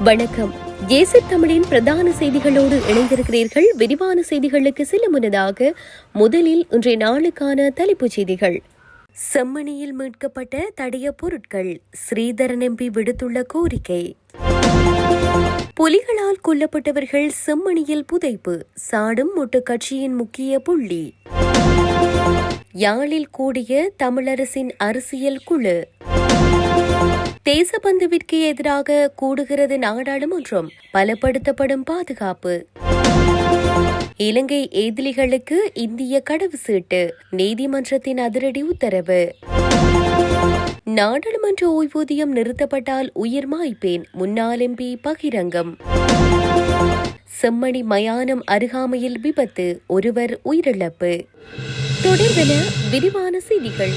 வணக்கம். ஏசி தமிழின் பிரதான செய்திகளோடு இணைந்திருக்கிறீர்கள். விரிவான செய்திகளுக்கு செல்ல முன்னதாக முதலில் இன்றைய நாளுக்கான தலைப்புச் செய்திகள். செம்மணியில் மீட்கப்பட்ட தடைய பொருட்கள் ஸ்ரீதரன் எம்பி விடுத்துள்ள கோரிக்கை. புலிகளால் கொல்லப்பட்டவர்கள் செம்மணியில் புதைப்பு சாடும் மொட்டு கட்சியின் முக்கிய புள்ளி. யாழில் கூடிய தமிழரசின் அரசியல் குழு. தேசபந்துவிற்கு எதிராக கூடுகிறது நாடாளுமன்றம். பலப்படுத்தப்படும் பாதுகாப்பு. இலங்கை எதிரிகளுக்கு இந்திய கடவு சீட்டு. நீதிமன்றத்தின் அதிரடி உத்தரவு. நாடாளுமன்ற ஓய்வூதியம் நிறுத்தப்பட்டால் உயிர் மாய்ப்பேன் முன்னாள் எம்பி பகிரங்கம். செம்மணி மயானம் அருகாமையில் விபத்து ஒருவர் உயிரிழப்பு. தொடர்பென விரிவான செய்திகள்.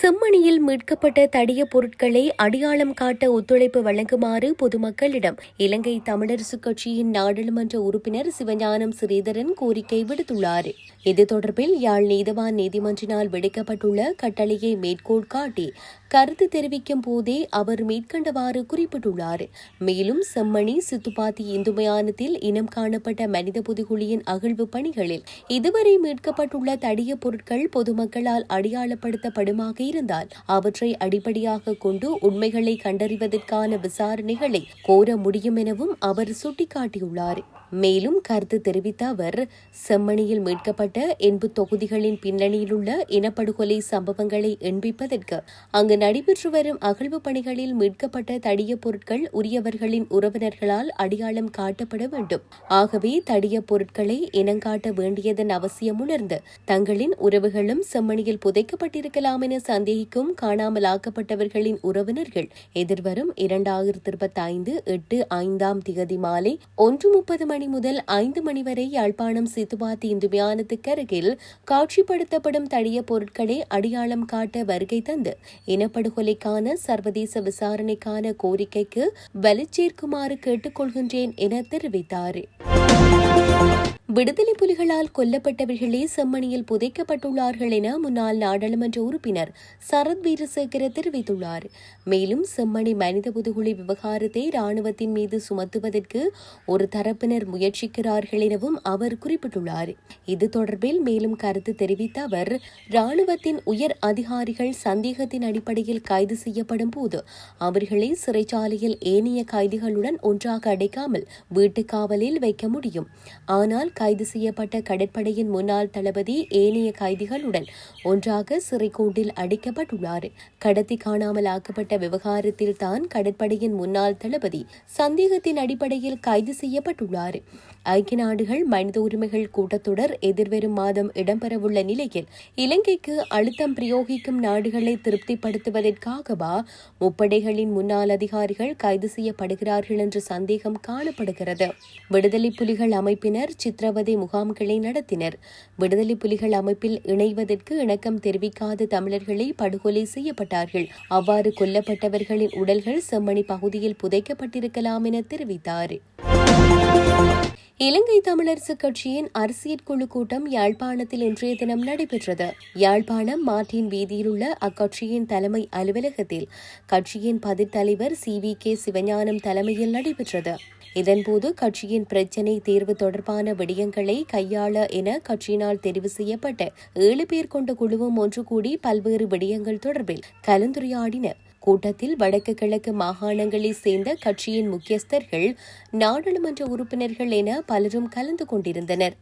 செம்மணியில் மீட்கப்பட்ட தடிய பொருட்களை அடையாளம் காட்ட ஒத்துழைப்பு வழங்குமாறு பொதுமக்களிடம் இலங்கை தமிழரசு கட்சியின் நாடாளுமன்ற உறுப்பினர் சிவஞானம் ஸ்ரீதரன் கோரிக்கை விடுத்துள்ளார். இது தொடர்பில் யாழ் நீதவான் நீதிமன்றினால் விடுக்கப்பட்டுள்ள கட்டளையை மேற்கோள் காட்டி கருத்து தெரிவிக்கும் போதே அவர் மேற்கண்டவாறு குறிப்பிட்டுள்ளார். மேலும் செம்மணி சித்துப்பாத்தி இந்து மயானத்தில் இனம் காணப்பட்ட மனித புதுகுழியின் அகழ்வு பணிகளில் இதுவரை மீட்கப்பட்டுள்ள தடிய பொருட்கள் பொதுமக்களால் அடையாளப்படுத்தப்படுமாக இருந்தால் அவற்றை அடிப்படையாக கொண்டு உண்மைகளை கண்டறிவதற்கான விசாரணைகளை கோர முடியும் எனவும் அவர் சுட்டிக்காட்டியுள்ளார். மேலும் கருத்து தெரிவித்த அவர் செம்மணியில் மீட்கப்பட்ட என்பு தொகுதிகளின் பின்னணியில் உள்ள இனப்படுகொலை சம்பவங்களை எண்பிப்பதற்கு அங்கு நடைபெற்று வரும் அகழ்வு பணிகளில் மீட்கப்பட்ட தடிய பொருட்கள் உரியவர்களின் உறவினர்களால் அடையாளம் காட்டப்பட வேண்டும். ஆகவே தடிய பொருட்களை இனங்காட்ட வேண்டியதன் அவசியம் உணர்ந்து தங்களின் உறவுகளும் செம்மணியில் புதைக்கப்பட்டிருக்கலாம் என சந்தேகிக்கும் காணாமலாக்கப்பட்டவர்களின் உறவினர்கள் எதிர்வரும் இரண்டாயிரத்தி இருபத்தி ஐந்து எட்டு ஐந்தாம் திகதி மாலை ஒன்று முப்பது மணி முதல் ஐந்து மணி வரை யாழ்ப்பாணம் சித்துவாத்தி இந்து வியானத்துக்கு அருகில் காட்சிப்படுத்தப்படும் தடிய பொருட்களை அடையாளம் காட்ட வருகை தந்து இனப்படுகொலைக்கான சர்வதேச விசாரணைக்கான கோரிக்கைக்கு வலுச்சேர்க்குமாறு கேட்டுக்கொள்கின்றேன் என தெரிவித்தார். விடுதலை புலிகளால் கொல்லப்பட்டவர்களே செம்மணியில் புதைக்கப்பட்டுள்ளார்கள் என முன்னாள் நாடாளுமன்ற உறுப்பினர் சரத் வீரசேகர தெரிவித்துள்ளார். மேலும் செம்மணி மனித புதுகுழி விவகாரத்தை ராணுவத்தின் மீது சுமத்துவதற்கு ஒரு தரப்பினர் முயற்சிக்கிறார்கள் எனவும் அவர் குறிப்பிட்டுள்ளார். இது தொடர்பில் மேலும் கருத்து தெரிவித்த அவர் ராணுவத்தின் உயர் அதிகாரிகள் சந்தேகத்தின் அடிப்படையில் கைது செய்யப்படும் போது அவர்களை சிறைச்சாலையில் ஏனைய கைதிகளுடன் ஒன்றாக அடைக்காமல் வீட்டுக் காவலில் வைக்க முடியும். ஆனால் கைது செய்யப்பட்ட கடற்படையின் முன்னாள் தளபதி ஏனைய கைதிகளுடன் ஒன்றாக சிறைக்கூண்டில் அடைக்கப்பட்டுள்ளார். கடத்தி காணாமல் ஆக்கப்பட்ட விவகாரத்தில் தான் கடற்படையின் முன்னாள் தளபதி சந்தேகத்தின் அடிப்படையில் கைது செய்யப்பட்டுள்ளார். ஐக்கிய நாடுகள் மனித உரிமைகள் கூட்டத்தொடர் எதிர்வரும் மாதம் இடம்பெறவுள்ள நிலையில் இலங்கைக்கு அழுத்தம் பிரயோகிக்கும் நாடுகளை திருப்திப்படுத்துவதற்காகவா முப்படைகளின் முன்னாள் அதிகாரிகள் கைது செய்யப்படுகிறார்கள் என்ற சந்தேகம் காணப்படுகிறது. விடுதலை புலிகள் அமைப்பினர் சித்திரவதை முகாம்களை நடத்தினர். விடுதலை புலிகள் அமைப்பில் இணைவதற்கு இணக்கம் தெரிவிக்காத தமிழர்களை படுகொலை செய்யப்பட்டார்கள். அவ்வாறு கொல்லப்பட்டவர்களின் உடல்கள் செம்மணி பகுதியில் புதைக்கப்பட்டிருக்கலாம் என தெரிவித்தார். இலங்கை தமிழரசு கட்சியின் அரசியல் குழு கூட்டம் யாழ்ப்பாணத்தில் இன்றைய தினம் நடைபெற்றது. யாழ்ப்பாணம் மார்டின் வீதியில் உள்ள அக்கட்சியின் தலைமை அலுவலகத்தில் கட்சியின் பதித்தலைவர் சி வி கே சிவஞானம் தலைமையில் நடைபெற்றது. இதன்போது கட்சியின் பிரச்சினை தீர்வு தொடர்பான விடயங்களை கையாள என கட்சியினால் தெரிவு செய்யப்பட்ட ஏழு பேர் கொண்ட குழுவும் ஒன்று கூடி பல்வேறு விடயங்கள் தொடர்பில் கலந்துரையாடின. கூட்டத்தில் வடக்கு கிழக்கு மாகாணங்களைச் சேர்ந்த கட்சியின் முக்கியஸ்தர்கள் நாடாளுமன்ற உறுப்பினர்கள் என பலரும் கலந்து கொண்டிருந்தனர்.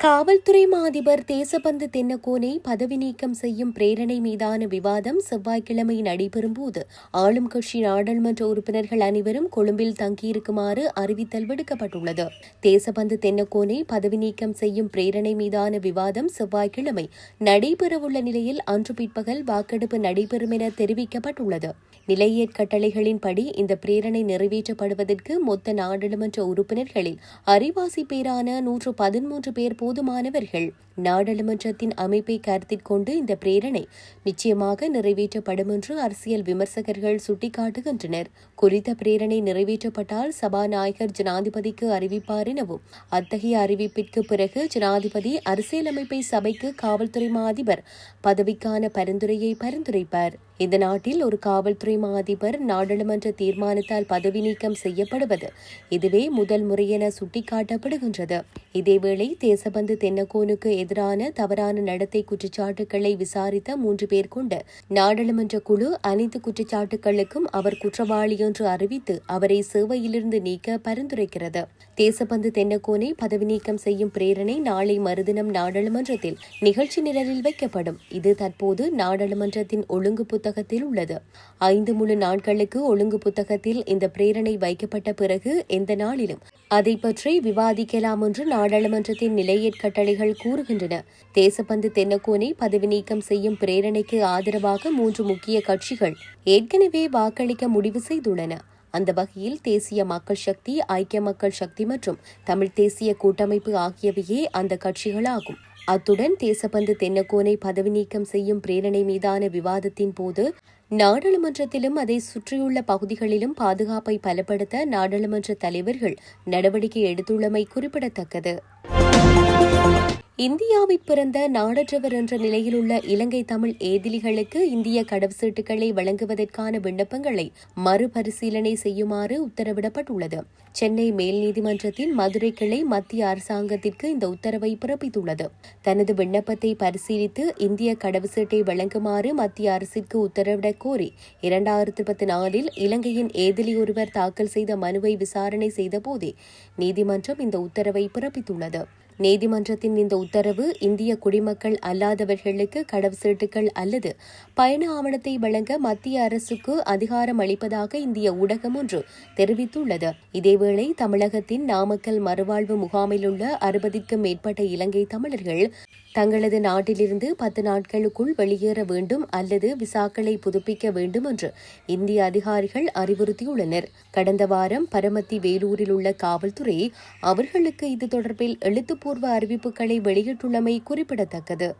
காவல்துறை மாதிபர் தேசபந்து தென்னகோனை பதவி நீக்கம் செய்யும் பிரேரணை மீதான விவாதம் செவ்வாய்க்கிழமை நடைபெறும் போது ஆளும் கட்சி நாடாளுமன்ற உறுப்பினர்கள் அனைவரும் கொழும்பில் தங்கியிருக்குமாறு அறிவித்தல் விடுக்கப்பட்டுள்ளது. தேசபந்து தென்னகோனை பதவி நீக்கம் செய்யும் பிரேரணை மீதான விவாதம் செவ்வாய்க்கிழமை நடைபெறவுள்ள நிலையில் அன்று பிற்பகல் வாக்கெடுப்பு நடைபெறும் என தெரிவிக்கப்பட்டுள்ளது. நிலையேற்கட்டளைகளின்படி இந்த பிரேரணை நிறைவேற்றப்படுவதற்கு மொத்த நாடாளுமன்ற உறுப்பினர்களில் அறிவாசி பேரான நூற்று பதிமூன்று பேர் போதுமானவர்கள். நாடாளுமன்றத்தின் அமைப்பை கருத்தில் கொண்டு இந்த பிரேரணை நிச்சயமாக நிறைவேற்றப்படும் என்று அரசியல் விமர்சகர்கள் சுட்டிக்காட்டுகின்றனர். குறித்த பிரேரணை நிறைவேற்றப்பட்டால் சபாநாயகர் ஜனாதிபதிக்கு அறிவிப்பார் எனவும் அத்தகைய அறிவிப்பிற்கு பிறகு ஜனாதிபதி அரசியலமைப்பை சபைக்கு காவல்துறை மா அதிபர் பதவிக்கான பரிந்துரையை பரிந்துரைப்பார். இந்த நாட்டில் ஒரு காவல்துறை மாதிபர் நாடாளுமன்ற தீர்மானத்தால் பதவி நீக்கம் செய்யப்படுவது இதுவே முதல் முறையென சுட்டிக்காட்டப்படுகின்றது. இதேவேளை தேசபந்து தென்னகோனுக்கு எதிரான தவறான நடத்தை குற்றச்சாட்டுகளை விசாரித்த மூன்று பேர் கொண்ட நாடாளுமன்ற குழு அனைத்து குற்றச்சாட்டுகளுக்கும் அவர் குற்றவாளி என்று அறிவித்து அவரை சேவையிலிருந்து நீக்க பரிந்துரைக்கிறது. தேசபந்து தென்னகோனை பதவி நீக்கம் செய்யும் பிரேரணை நாளை மறுதினம் நாடாளுமன்றத்தில் நிகழ்ச்சி நிரலில் வைக்கப்படும். இது தற்போது நாடாளுமன்றத்தின் ஒழுங்கு புத்தகத்தில் உள்ளது. ஐந்து முழு நாட்களுக்கு ஒழுங்கு புத்தகத்தில் இந்த பிரேரணை வைக்கப்பட்ட பிறகு எந்த நாளிலும் அதை பற்றி விவாதிக்கலாம் என்று நாடாளுமன்றத்தின் நிலையற் கட்டளைகள் கூறுகின்றன. தேசப்பந்து தென்னக்கோனை பதவி நீக்கம் செய்யும் பிரேரணைக்கு ஆதரவாக மூன்று முக்கிய கட்சிகள் ஏற்கனவே வாக்களிக்க முடிவு செய்துள்ளன. அந்த வகையில் தேசிய மக்கள் சக்தி ஐக்கிய மக்கள் சக்தி மற்றும் தமிழ் தேசிய கூட்டமைப்பு ஆகியவையே அந்த கட்சிகளாகும். அத்துடன் தேசப்பந்து தென்னக்கோனை பதவி நீக்கம் செய்யும் பிரேரணை மீதான விவாதத்தின் போது நாடாளுமன்றத்திலும் அதை சுற்றியுள்ள பகுதிகளிலும் பாதுகாப்பை பலப்படுத்த நாடாளுமன்ற தலைவர்கள் நடவடிக்கை எடுத்துள்ளமை குறிப்பிடத்தக்கது. இந்தியாவில் பிறந்த நாடற்றவர் என்ற நிலையில் உள்ள இலங்கை தமிழ் ஏதிலிகளுக்கு இந்திய கடவுச்சீட்டுகளை வழங்குவதற்கான விண்ணப்பங்களை மறுபரிசீலனை செய்யுமாறு உத்தரவிடப்பட்டுள்ளது. சென்னை மேல் நீதிமன்றத்தின் மதுரை கிளை மத்திய அரசாங்கத்திற்கு இந்த உத்தரவை பிறப்பித்துள்ளது. தனது விண்ணப்பத்தை பரிசீலித்து இந்திய கடவுச்சீட்டை வழங்குமாறு மத்திய அரசிற்கு உத்தரவிடக் கோரி இரண்டாயிரத்தி பத்து நாலில் இலங்கையின் ஏதிலி ஒருவர் தாக்கல் செய்த மனுவை விசாரணை செய்தபோதே நீதிமன்றம் இந்த உத்தரவை பிறப்பித்துள்ளது. நீதிமன்றத்தின் இந்த உத்தரவு இந்திய குடிமக்கள் அல்லாதவர்களுக்கு கடவுச்சீட்டுகள் அல்லது பயண ஆவணத்தை வழங்க மத்திய அரசுக்கு அதிகாரம் அளிப்பதாக இந்திய ஊடகம் ஒன்று தெரிவித்துள்ளது. இதேவேளை தமிழகத்தின் நாமக்கல் மறுவாழ்வு முகாமில் உள்ள அறுபதிற்கும் மேற்பட்ட இலங்கை தமிழர்கள் தங்களது நாட்டிலிருந்து பத்து நாட்களுக்குள் வெளியேற வேண்டும் அல்லது விசாக்களை புதுப்பிக்க வேண்டும் என்று இந்திய அதிகாரிகள் அறிவுறுத்தியுள்ளனர். கடந்த வாரம் பரமத்தி வேலூரில் உள்ள காவல்துறை அவர்களுக்கு இது தொடர்பில் எழுத்துப்பூர்வ அறிவிப்புகளை வெளியிட்டுள்ளமை குறிப்பிடத்தக்கது.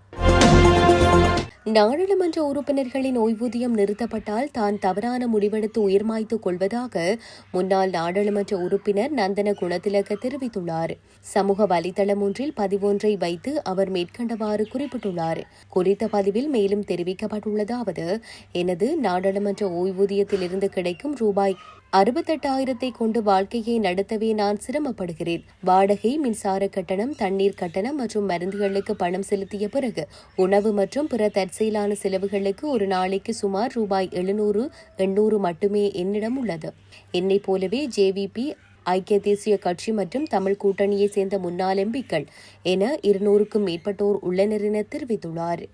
நாடாளுமன்ற உறுப்பினர்களின் ஓய்வூதியம் நிறுத்தப்பட்டால் தான் தவறான முடிவெடுத்து உயிர்மாய்த்துக் கொள்வதாக முன்னாள் நாடாளுமன்ற உறுப்பினர் நந்தன குணத்திலக தெரிவித்துள்ளார். சமூக வலைதளம் ஒன்றில் பதிவொன்றை வைத்து அவர் மேற்கண்டவாறு குறிப்பிட்டுள்ளார். குறித்த பதிவில் மேலும் தெரிவிக்கப்பட்டுள்ளதாவது எனது நாடாளுமன்ற ஓய்வூதியத்திலிருந்து கிடைக்கும் ரூபாய் அறுபத்தெட்டாயிரத்தை கொண்டு வாழ்க்கையை நடத்தவே நான் சிரமப்படுகிறேன். வாடகை மின்சார கட்டணம் தண்ணீர் கட்டணம் மற்றும் மருந்துகளுக்கு பணம் செலுத்திய பிறகு உணவு மற்றும் பிற தற்செயலான செலவுகளுக்கு ஒரு நாளைக்கு சுமார் ரூபாய் எழுநூறு எண்ணூறு மட்டுமே என்னிடம் உள்ளது. என்னை போலவே ஜேவிபி ஐக்கிய தேசிய கட்சி மற்றும் தமிழ் கூட்டணியை சேர்ந்த முன்னாள் எம்பிக்கள் என இருநூறுக்கும் மேற்பட்டோர் உள்ளனர் என தெரிவித்துள்ளார்.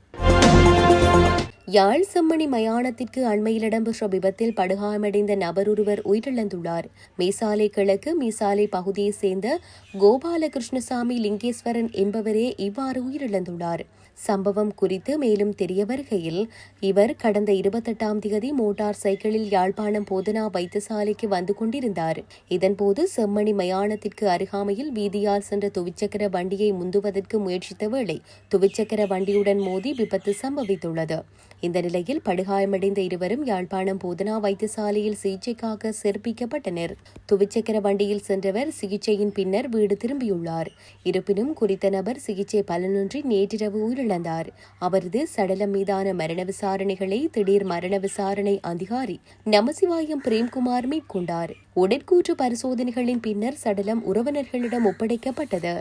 யாழ் செம்மணி மயானத்திற்கு அண்மையில் இடம்பெற்ற விபத்தில் படுகாயமடைந்த நபர் ஒருவர் உயிரிழந்துள்ளார். மீசாலை கிழக்கு மீசாலை பகுதியைச் சேர்ந்த கோபாலகிருஷ்ணசாமி லிங்கேஸ்வரன் என்பவரே இவ்வாறு உயிரிழந்துள்ளார். சம்பவம் குறித்து மேலும் தெரிய வருகையில் இவர் கடந்த இருபத்தெட்டாம் தேதி மோட்டார் சைக்கிளில் யாழ்ப்பாணம் போதனா வைத்தியசாலைக்கு வந்து கொண்டிருந்தார். இதன்போது செம்மணி மயானத்திற்கு அருகாமையில் வீதியால் சென்ற துவிச்சக்கர வண்டியை முந்துவதற்கு முயற்சித்த வேளை துவிச்சக்கர வண்டியுடன் மோதி விபத்து சம்பவித்துள்ளது. இந்த நிலையில் படுகாயமடைந்த இருவரும் யாழ்ப்பாணம் போதனா வைத்தியசாலையில் சிகிச்சைக்காக சிறப்பிக்கப்பட்டனர் துவிச்சக்கர வண்டியில் சென்றவர் சிகிச்சையின் பின்னர் வீடு திரும்பியுள்ளார். இருப்பினும் குறித்த நபர் சிகிச்சை பலனின்றி நேற்றிரவு உயிரிழந்தார். அவரது சடலம் மீதான மரண விசாரணைகளை திடீர் மரண விசாரணை அதிகாரி நமசிவாயம் பிரேம்குமார் மேற்கொண்டார். உடற்கூற்று பரிசோதனைகளின் பின்னர் சடலம் உறவினர்களிடம் ஒப்படைக்கப்பட்டது.